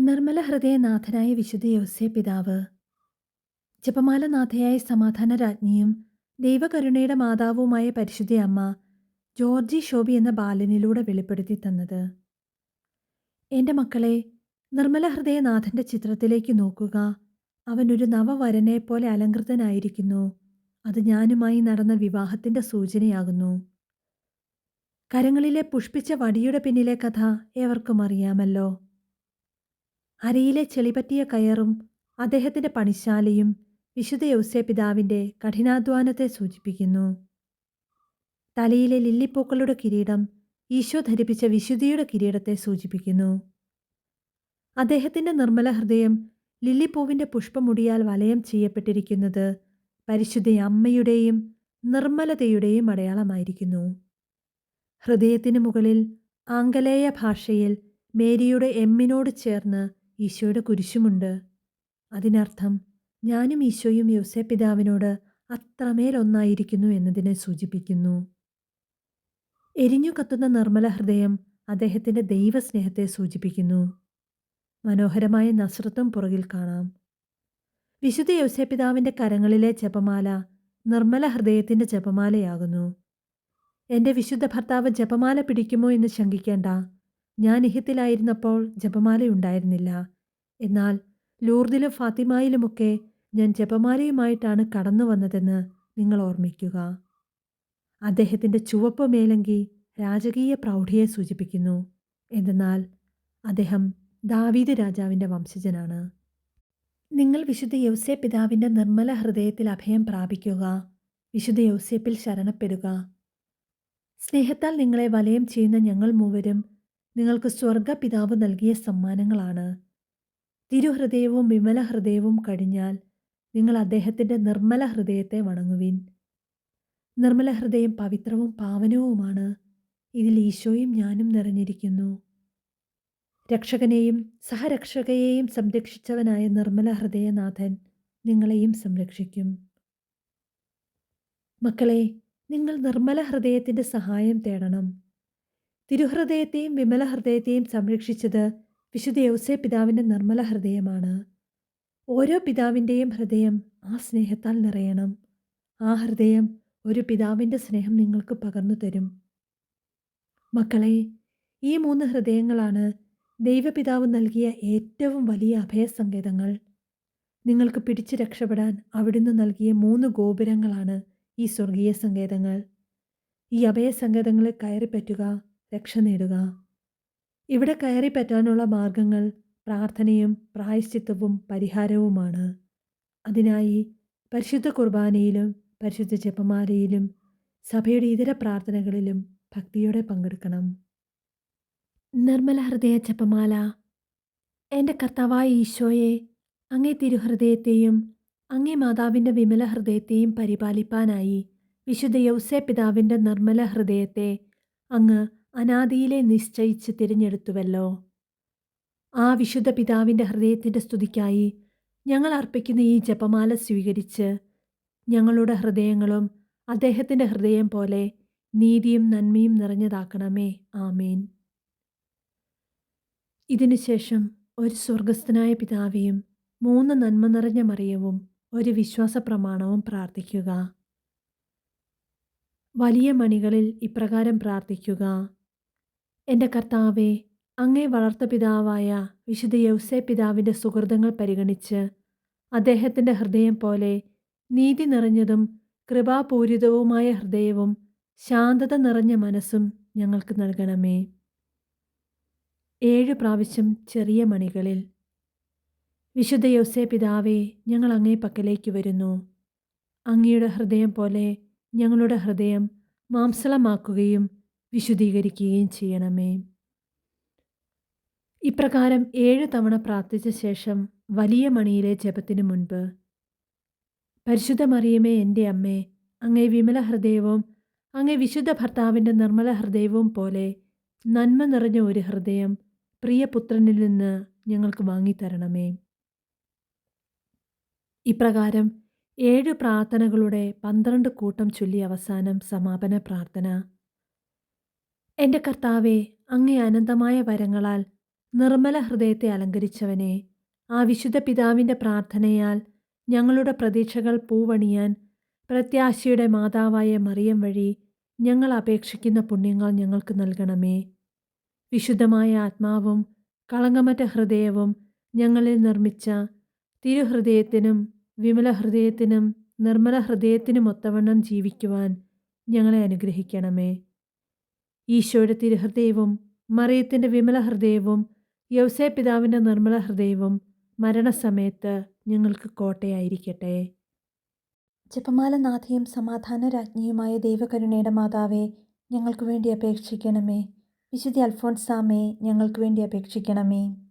നിർമ്മല ഹൃദയനാഥനായ വിശുദ്ധ യോസേ പിതാവ് ജപമാലനാഥയായ സമാധാന രാജ്ഞിയും ദൈവകരുണയുടെ മാതാവുമായ പരിശുദ്ധ അമ്മ ജോർജി ഷോബി എന്ന ബാലനിലൂടെ വെളിപ്പെടുത്തി തന്നത്. എന്റെ മക്കളെ നിർമ്മല ഹൃദയനാഥന്റെ ചിത്രത്തിലേക്ക് നോക്കുക. അവനൊരു നവവരനെ പോലെ അലങ്കൃതനായിരിക്കുന്നു. അത് ഞാനുമായി നടന്ന വിവാഹത്തിന്റെ സൂചനയാകുന്നു. കരങ്ങളിലെ പുഷ്പിച്ച വടിയുടെ പിന്നിലെ കഥ ഏവർക്കും അറിയാമല്ലോ. അരയിലെ ചെളിപറ്റിയ കയറും അദ്ദേഹത്തിന്റെ പണിശാലയും വിശുദ്ധ യൗസേ പിതാവിന്റെ കഠിനാധ്വാനത്തെ സൂചിപ്പിക്കുന്നു. തലയിലെ ലില്ലിപ്പൂക്കളുടെ കിരീടം ഈശോ ധരിപ്പിച്ച വിശുദ്ധിയുടെ കിരീടത്തെ സൂചിപ്പിക്കുന്നു. അദ്ദേഹത്തിന്റെ നിർമ്മല ഹൃദയം ലില്ലിപ്പൂവിന്റെ പുഷ്പമുടിയാൽ വലയം ചെയ്യപ്പെട്ടിരിക്കുന്നത് പരിശുദ്ധ അമ്മയുടെയും നിർമ്മലതയുടെയും അടയാളമായിരിക്കുന്നു. ഹൃദയത്തിന് മുകളിൽ ആംഗലേയ ഭാഷയിൽ മേരിയുടെ എമ്മിനോട് ചേർന്ന് ഈശോയുടെ കുരിശുമുണ്ട്. അതിനർത്ഥം ഞാനും ഈശോയും യോസേ പിതാവിനോട് അത്രമേൽ ഒന്നായിരിക്കുന്നു എന്നതിനെ സൂചിപ്പിക്കുന്നു. എരിഞ്ഞു കത്തുന്ന നിർമ്മല ഹൃദയം അദ്ദേഹത്തിന്റെ ദൈവസ്നേഹത്തെ സൂചിപ്പിക്കുന്നു. മനോഹരമായ നസ്രത്തും പുറകിൽ കാണാം. വിശുദ്ധ യോസേ പിതാവിന്റെ കരങ്ങളിലെ ജപമാല നിർമ്മല ഹൃദയത്തിന്റെ ജപമാലയാകുന്നു. എന്റെ വിശുദ്ധ ഭർത്താവ് ജപമാല പിടിക്കുമോ എന്ന് ശങ്കിക്കേണ്ട ഞാൻ ഇഹത്തിലായിരുന്നപ്പോൾ ജപമാലയുണ്ടായിരുന്നില്ല എന്നാൽ ലൂർദിലും ഫാത്തിമായിലുമൊക്കെ ഞാൻ ജപമാലയുമായിട്ടാണ് കടന്നു വന്നതെന്ന് നിങ്ങൾ ഓർമ്മിക്കുക. അദ്ദേഹത്തിന്റെ ചുവപ്പ് മേലങ്കി രാജകീയ പ്രൗഢിയെ സൂചിപ്പിക്കുന്നു. എന്തെന്നാൽ അദ്ദേഹം ദാവീദ് രാജാവിന്റെ വംശജനാണ്. നിങ്ങൾ വിശുദ്ധ യൗസേ പിതാവിന്റെ നിർമ്മല ഹൃദയത്തിൽ അഭയം പ്രാപിക്കുക. വിശുദ്ധ യൗസേപ്പിൽ ശരണപ്പെടുക. സ്നേഹത്താൽ നിങ്ങളെ വലയം ചെയ്യുന്ന ഞങ്ങൾ മൂവരും നിങ്ങൾക്ക് സ്വർഗ പിതാവ് നൽകിയ സമ്മാനങ്ങളാണ്. തിരുഹൃദയവും വിമല ഹൃദയവും കഴിഞ്ഞാൽ നിങ്ങൾ അദ്ദേഹത്തിന്റെ നിർമ്മല ഹൃദയത്തെ വണങ്ങുവിൻ. നിർമ്മല ഹൃദയം പവിത്രവും പാവനവുമാണ്. ഇതിൽ ഈശോയും ഞാനും നിറഞ്ഞിരിക്കുന്നു. രക്ഷകനെയും സഹരക്ഷകയെയും സംരക്ഷിച്ചവനായ നിർമ്മല ഹൃദയനാഥൻ നിങ്ങളെയും സംരക്ഷിക്കും. മക്കളെ നിങ്ങൾ നിർമ്മല ഹൃദയത്തിന്റെ സഹായം തേടണം. തിരുഹൃദയത്തെയും വിമല ഹൃദയത്തെയും സംരക്ഷിച്ചത് വിശുദ്ധ യൗസേ പിതാവിന്റെ നിർമ്മല ഹൃദയമാണ്. ഓരോ പിതാവിന്റെയും ഹൃദയം ആ സ്നേഹത്താൽ നിറയണം. ആ ഹൃദയം ഒരു പിതാവിന്റെ സ്നേഹം നിങ്ങൾക്ക് പകർന്നു തരും. മക്കളെ ഈ മൂന്ന് ഹൃദയങ്ങളാണ് ദൈവപിതാവ് നൽകിയ ഏറ്റവും വലിയ അഭയസങ്കേതങ്ങൾ. നിങ്ങൾക്ക് പിടിച്ചു രക്ഷപ്പെടാൻ അവിടുന്ന് നൽകിയ മൂന്ന് ഗോപുരങ്ങളാണ് ഈ സ്വർഗീയ സങ്കേതങ്ങൾ. ഈ അഭയസങ്കേതങ്ങളിൽ കയറിപ്പറ്റുക രക്ഷ നേടുക. ഇവിടെ കയറി പറ്റാനുള്ള മാർഗങ്ങൾ പ്രാർത്ഥനയും പ്രായശ്ചിത്തവും പരിഹാരവുമാണ്. അതിനായി പരിശുദ്ധ കുർബാനയിലും പരിശുദ്ധ ജപമാലയിലും സഭയുടെ ഇതര പ്രാർത്ഥനകളിലും ഭക്തിയോടെ പങ്കെടുക്കണം. നിർമ്മല ഹൃദയ ജപമാല. എന്റെ കർത്താവായ ഈശോയെ അങ്ങേ തിരുഹൃദയത്തെയും അങ്ങേ മാതാവിന്റെ വിമല ഹൃദയത്തെയും പരിപാലിപ്പാനായി വിശുദ്ധ യൗസേ പിതാവിന്റെ നിർമ്മല ഹൃദയത്തെ അങ്ങ് അനാദിയിലെ നിശ്ചയിച്ച് തിരഞ്ഞെടുത്തുവല്ലോ. ആ വിശുദ്ധ പിതാവിന്റെ ഹൃദയത്തിന്റെ സ്തുതിക്കായി ഞങ്ങൾ അർപ്പിക്കുന്ന ഈ ജപമാല സ്വീകരിച്ച് ഞങ്ങളുടെ ഹൃദയങ്ങളും അദ്ദേഹത്തിന്റെ ഹൃദയം പോലെ നീതിയും നന്മയും നിറഞ്ഞതാക്കണമേ. ആമേൻ. ഇതിനുശേഷം ഒരു സ്വർഗസ്ഥനായ പിതാവിയും മൂന്ന് നന്മ നിറഞ്ഞ മറിയവും ഒരു വിശ്വാസ പ്രമാണവും പ്രാർത്ഥിക്കുക. വലിയ മണികളിൽ ഇപ്രകാരം പ്രാർത്ഥിക്കുക. എന്റെ കർത്താവെ അങ്ങേ വളർത്ത പിതാവായ വിശുദ്ധ യൗസേ പിതാവിന്റെ സുഹൃതങ്ങൾ പരിഗണിച്ച് അദ്ദേഹത്തിന്റെ ഹൃദയം പോലെ നീതി നിറഞ്ഞതും കൃപാപൂരിതവുമായ ഹൃദയവും ശാന്തത നിറഞ്ഞ മനസ്സും ഞങ്ങൾക്ക് നൽകണമേ. ഏഴ് പ്രാവശ്യം ചെറിയ മണികളിൽ വിശുദ്ധ യൗസേ പിതാവെ ഞങ്ങൾ അങ്ങേ പക്കലേക്ക് വരുന്നു. അങ്ങയുടെ ഹൃദയം പോലെ ഞങ്ങളുടെ ഹൃദയം മാംസളമാക്കുകയും വിശുദ്ധീകരിക്കുകയും ചെയ്യണമേ. ഇപ്രകാരം ഏഴ് തവണ പ്രാർത്ഥിച്ച ശേഷം വലിയ മണിയിലെ ജപത്തിനു മുൻപ് പരിശുദ്ധ മറിയമേ എന്റെ അമ്മേ അങ്ങേ വിമല ഹൃദയവും അങ്ങേ വിശുദ്ധ ഭർത്താവിന്റെ നിർമ്മല ഹൃദയവും പോലെ നന്മ നിറഞ്ഞ ഒരു ഹൃദയം പ്രിയപുത്രനിൽ നിന്ന് ഞങ്ങൾക്ക് വാങ്ങിത്തരണമേ. ഇപ്രകാരം ഏഴ് പ്രാർത്ഥനകളുടെ പന്ത്രണ്ട് കൂട്ടം ചൊല്ലി അവസാനം സമാപന പ്രാർത്ഥന. എന്റെ കർത്താവെ അങ്ങേ അനന്തമായ വരങ്ങളാൽ നിർമ്മല ഹൃദയത്തെ അലങ്കരിച്ചവനെ ആ വിശുദ്ധ പിതാവിന്റെ പ്രാർത്ഥനയാൽ ഞങ്ങളുടെ പ്രതീക്ഷകൾ പൂവണിയാൻ പ്രത്യാശയുടെ മാതാവായ മറിയം വഴി ഞങ്ങൾ അപേക്ഷിക്കുന്ന പുണ്യങ്ങൾ ഞങ്ങൾക്ക് നൽകണമേ. വിശുദ്ധമായ ആത്മാവും കളങ്കമറ്റ ഹൃദയവും ഞങ്ങളിൽ നിർമ്മിച്ച തിരുഹൃദയത്തിനും വിമല ഹൃദയത്തിനും നിർമ്മല ഹൃദയത്തിനും ഒത്തവണ്ണം ജീവിക്കുവാൻ ഞങ്ങളെ അനുഗ്രഹിക്കണമേ. ഈശോയുടെ തിരുഹൃദയവും മറിയത്തിന്റെ വിമല ഹൃദയവും യൗസേ പിതാവിന്റെ നിർമ്മല ഹൃദയവും മരണസമയത്ത് ഞങ്ങൾക്ക് കോട്ടയായിരിക്കട്ടെ. ജപമാലനാഥയും സമാധാന രാജ്ഞിയുമായ ദൈവകരുണയുടെ മാതാവേ ഞങ്ങൾക്ക് വേണ്ടി അപേക്ഷിക്കണമേ. വിശുദ്ധി അൽഫോൺസാമേ ഞങ്ങൾക്ക് വേണ്ടി അപേക്ഷിക്കണമേ.